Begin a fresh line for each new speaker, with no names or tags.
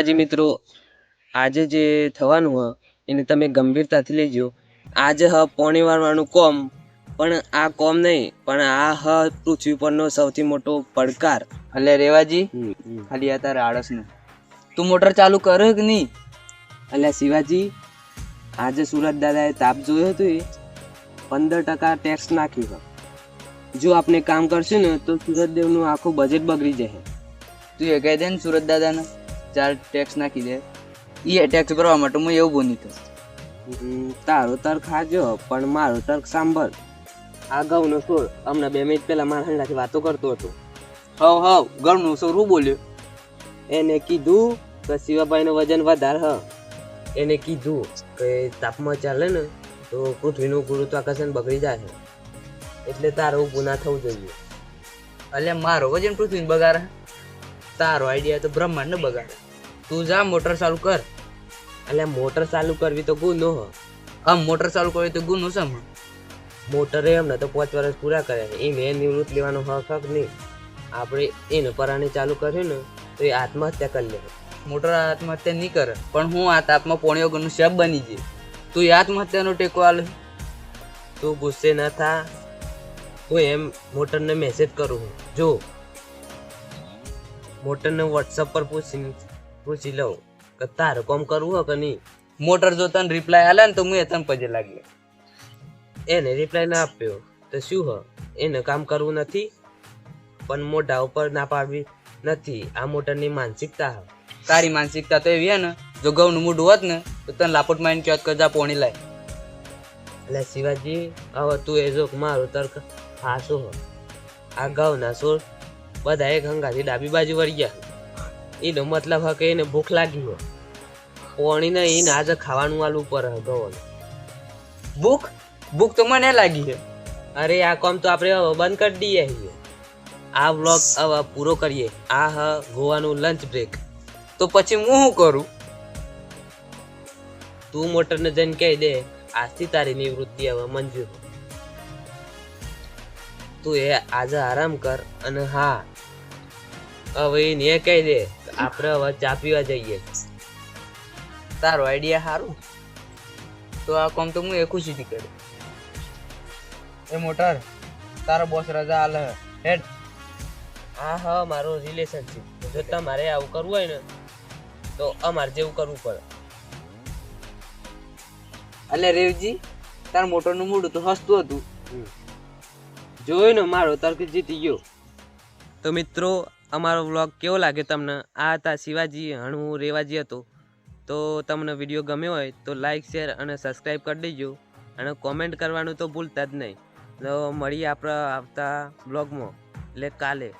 આજે મિત્રો આજે જે થવાનું હ એને તમે ગંભીરતાથી લેજો. આજે હ પોણી વાળવાનું કોમ પણ આ કોમ નહીં પણ આ હ પૃથ્વી પરનો સૌથી મોટો પડકાર.
એટલે રેવાજી ખાલી આ તારા આળસનું. તું મોટર ચાલુ કર કે નહીં?
એટલે શિવાજી આજે સુરત દાદાએ તાપ જોયો હતો એ. પંદર ટકા ટેક્સ નાખ્યું જો આપણે કામ કરશું ને તો સુરત દેવનું આખું બજેટ બગડી જશે.
તું એ કહી દે ને સુરત દાદાને. ચાર ટેક્સ નાખી દે. એ ટેક્સ ભરવા માટે હું એવું બોની તો.
તારો તર્ક ખાજો પણ મારો તર્ક સાંભળ. અગાઉનો છોડ હમણાં બે મિનિટ પહેલાં મારા હંડાથી વાતો કરતો હતો.
હવ હવ ઘરનું સૌરું બોલ્યો?
એને કીધું કે શિવાભાઈનું વજન વધારે હ. એને કીધું કે તાપમાન ચાલે ને તો પૃથ્વીનું ગુરુત્વાકર્ષણ બગડી જાય છે. એટલે તારો ઊભું ના થવું જોઈએ.
એટલે મારો વજન પૃથ્વીને બગાડે? તારો આઈડિયા તો બ્રહ્માંડ ને બગાડે. તું જા, મોટર ચાલુ કર.
એટલે મોટર ચાલુ કરવી તો ગુનો
આમ મોટર ચાલુ કરવી તો ગુનો છે મોટરે
મોટરે એમને તો પાંચ વર્ષ પૂરા કર્યા છે. એમ એ નિવૃત્ત લેવાનો હક હક નહીં. આપણે એને પરાણી ચાલુ કર્યું ને, તો એ આત્મહત્યા કરી લે.
મોટર આત્મહત્યા નહીં કરે. પણ હું આ તાપમાં પોણી વગરનું શબ બની જઈ તું એ આત્મહત્યાનો ટેકો આલ.
તું ગુસ્સે ન થા. હું એમ મોટરને મેસેજ કરું જો, મોટરને વોટ્સઅપ પર પૂછી પૂછી લઉં. કે તારે કોમ કરવું હોય કે નહીં?
મોટર જો તને રિપ્લાય આલે ને તો હું એ તને પજે લાગી.
એને રિપ્લાય ના આપ્યો. તો શું હ? એને કામ કરવું નથી? પણ મોઢા ઉપર ના પાડવી નથી. આ મોટરની માનસિકતા હ.
તારી માનસિકતા તો એવી હે ને, જો ઘઉંનું મૂઢું હોત ને, તો તને લાપટ માઇન કહેત કરતા પોણી લાય.
એટલે શિવાજી, હવે તું એ જો મારું તર્ક હાસું હ. આ ઘઉંના સોળ બધા એક હંગાથી ડાબી બાજુ વળી ગયા. એનો મતલબ હ કે એને ભૂખ લાગી હોય. પોણીને એને આજે ખાવાનું આલું ઉપર ઘઉં
ભૂખ? ભૂખ તો મને લાગી છે.
અરે આ કામ તો આપણે બંધ કરી દઈએ છીએ. આ વ્લોગ હવે પૂરો કરીએ. આ હ ગોવાનું લંચ બ્રેક
તો પછી હું શું કરું?
તું મોટરને જઈને કહી દે આજથી તારી નિવૃત્તિ હવે મંજૂર તું એ આજે આરામ કર અને હા હવે એને એ કહી દે આપણે હવે ચા પીવા જઈએ.
તારો આઈડિયા સારું. તો આ કામ તો હું એ ખુશીથી કર્યું એ મોટર તારો બોસ રજા આલે. હેડ.
હા હા મારો રિલેશનશીપ જો તમારે આવું કરવું હોય ને તો અમારે જેવું કરવું પડે.
એટલે રેવજી તાર મોટરનું મૂડ તો હસતું હતું.
જોયું ને મારો તર્ક જીતી ગયો. તો મિત્રો અમારો વ્લોગ કેવો લાગ્યો તમને? આ હતા શિવાજી હણું રેવાજી હતો. તો તમને વીડિયો ગમ્યો હોય તો લાઇક શેર અને સબસ્ક્રાઈબ કરી દેજો. અને કોમેન્ટ કરવાનું તો ભૂલતા જ નહીં. તો મળીએ આપણા આવતા બ્લોગમાં એટલે કાલે.